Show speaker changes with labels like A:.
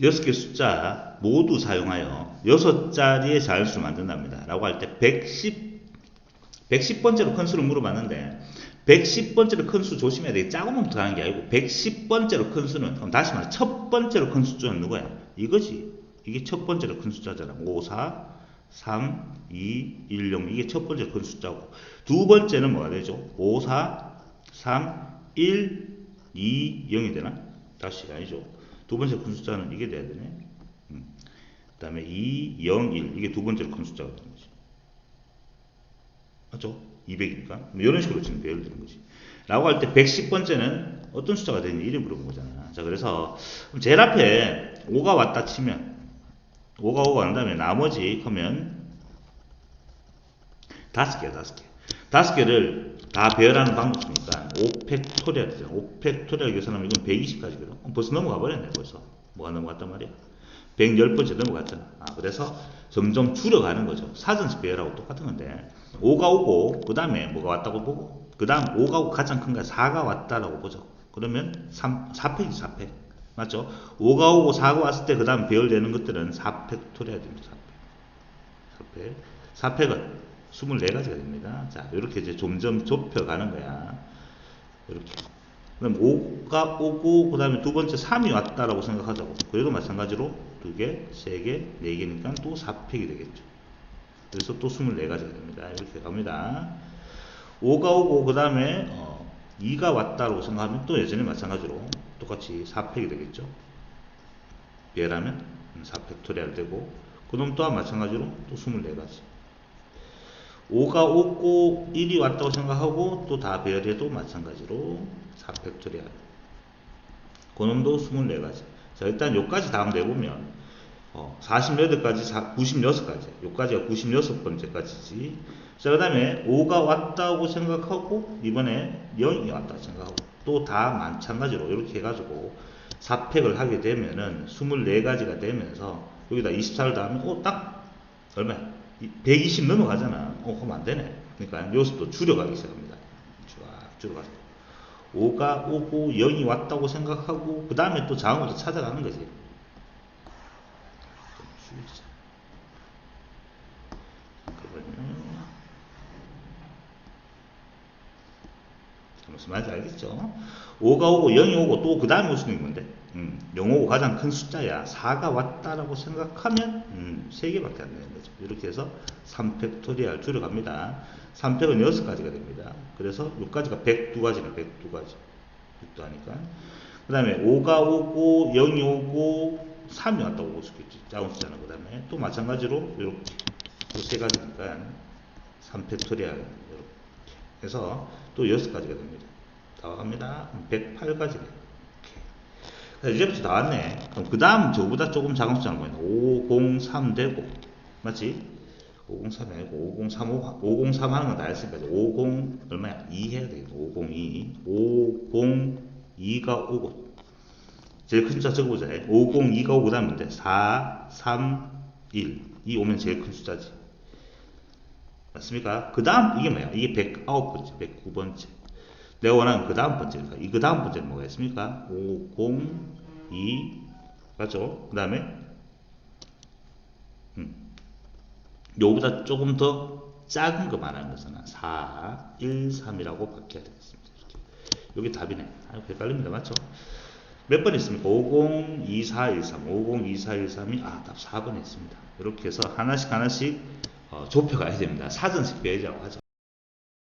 A: 여섯 개 숫자 모두 사용하여 여섯 자리의 자연수를 만든답니다. 라고 할 때 110, 110번째로 큰 수를 물어봤는데 110번째로 큰 수 조심해야 돼. 작은 놈부터 가는 게 아니고 110번째로 큰 수는 그럼 다시 말해 첫 번째로 큰 숫자는 누구야? 이거지. 이게 첫 번째로 큰 숫자잖아. 5, 4, 3, 2, 1, 0 이게 첫 번째 큰 숫자고 두 번째는 뭐가 되죠? 5, 4, 3, 1, 2, 0이 되나? 다시 아니죠. 두 번째 큰 숫자는 이게 돼야 되네. 음. 그 다음에 2, 0, 1 이게 두 번째 큰 숫자가 되는 거지. 맞죠? 200이니까 이런 식으로 지금 배열 되는 거지. 라고 할 때 110번째는 어떤 숫자가 되는지 이를 물어본 거잖아. 자 그래서 제일 앞에 5가 왔다 치면 5가 5가 난 다음에 나머지 하면 다섯 개야 다섯 개. 다섯 개를 다 배열하는 방법이니까 5팩토리얼이잖아. 5팩토리얼 계산하면 이건 120까지거든. 벌써 넘어가 버렸네 벌써. 뭐가 넘어갔단 말이야. 110번째 넘어갔잖아. 아, 그래서 점점 줄여가는 거죠. 사전식 배열하고 똑같은 건데 5가 오고 그 다음에 뭐가 왔다고 보고 그 다음 5가 오고 가장 큰 거야 4가 왔다라고 보죠. 그러면 3, 4팩이 4팩. 맞죠? 5가 오고 4가 왔을 때 그 다음 배열되는 것들은 4팩토리얼 됩니다. 4팩. 4팩은 24가지가 됩니다. 자, 이렇게 이제 점점 좁혀가는 거야. 이렇게. 그럼 5가 오고, 그 다음에 두 번째 3이 왔다라고 생각하자고. 그래도 마찬가지로 두 개, 세 개, 네 개니까 또 4팩이 되겠죠. 그래서 또 24가지가 됩니다. 이렇게 갑니다. 5가 오고, 그 다음에, 어, 2가 왔다라고 생각하면 또 예전에 마찬가지로 똑같이 4팩이 되겠죠. 얘라면 4팩토리얼 되고, 그놈 또한 마찬가지로 또 24가지. 5가 오고 1이 왔다고 생각하고 또 다 배열해도 마찬가지로 4팩토리얼. 그놈도 24가지. 자, 일단 요까지 다음 내보면 어, 48가지, 96가지. 요까지가 96번째까지지. 자, 그 다음에 5가 왔다고 생각하고 이번에 0이 왔다고 생각하고 또 다 마찬가지로 이렇게 해가지고 4팩을 하게 되면은 24가지가 되면서 여기다 24를 더하면 어, 딱 얼마야? 120 넘어가잖아. 어, 그럼 안 되네. 그러니까 요수도 줄여가기 시작합니다. 쫙 줄여가서. 5가 오고 0이 왔다고 생각하고 그 다음에 또 자음으로 찾아가는 거지. 좀 줄이자. 잠깐만요. 무슨 말인지 알겠죠? 5가 오고 0이 오고 또 그 다음에 오수는 뭔데? 음, 0 오고 가장 큰 숫자야. 4가 왔다라고 생각하면 음, 3개밖에 안 되는 거죠. 이렇게 해서 3팩토리얼 줄여갑니다. 3팩은 6가지가 됩니다. 그래서 6가지가 102가지네, 102가지. 6도 하니까. 그 다음에 5가 오고 0이 오고 3이 왔다고 볼 수 있겠지. 작은 숫자는 그 다음에 또 마찬가지로 이렇게 세 가지니까 3팩토리얼 이렇게 해서 또 6가지가 됩니다. 다 갑니다. 108가지가 이제부터 나왔네. 그럼 그 다음 저보다 조금 작은 숫자는 뭐냐? 503 되고, 맞지? 503이 아니고 503, 503 하는 건 다 했으니까 이제 50 얼마야? 2 해야 되겠다. 502. 502가 오고. 제일 큰 숫자 적어보자. 502가 오고 다음 뭔데? 4, 3, 1. 이 오면 제일 큰 숫자지. 맞습니까? 그 다음 이게 뭐야? 이게 109번째, 109번째. 내가 원하는 그 다음 번째가 이그 다음 번째는 뭐가 있습니까? 5, 0, 2 맞죠? 그 다음에 음, 요보다 조금 더 작은 거 말하는 것은 4, 1, 3이라고 바뀌어야 되겠습니다. 이렇게. 요게 답이네. 아, 헷갈립니다. 맞죠? 몇 번 있습니까? 50, 24, 13, 50, 24, 13이 아, 답 4번에 있습니다. 이렇게 해서 하나씩 하나씩 어, 좁혀가야 됩니다. 사전식 배열이라고 하죠.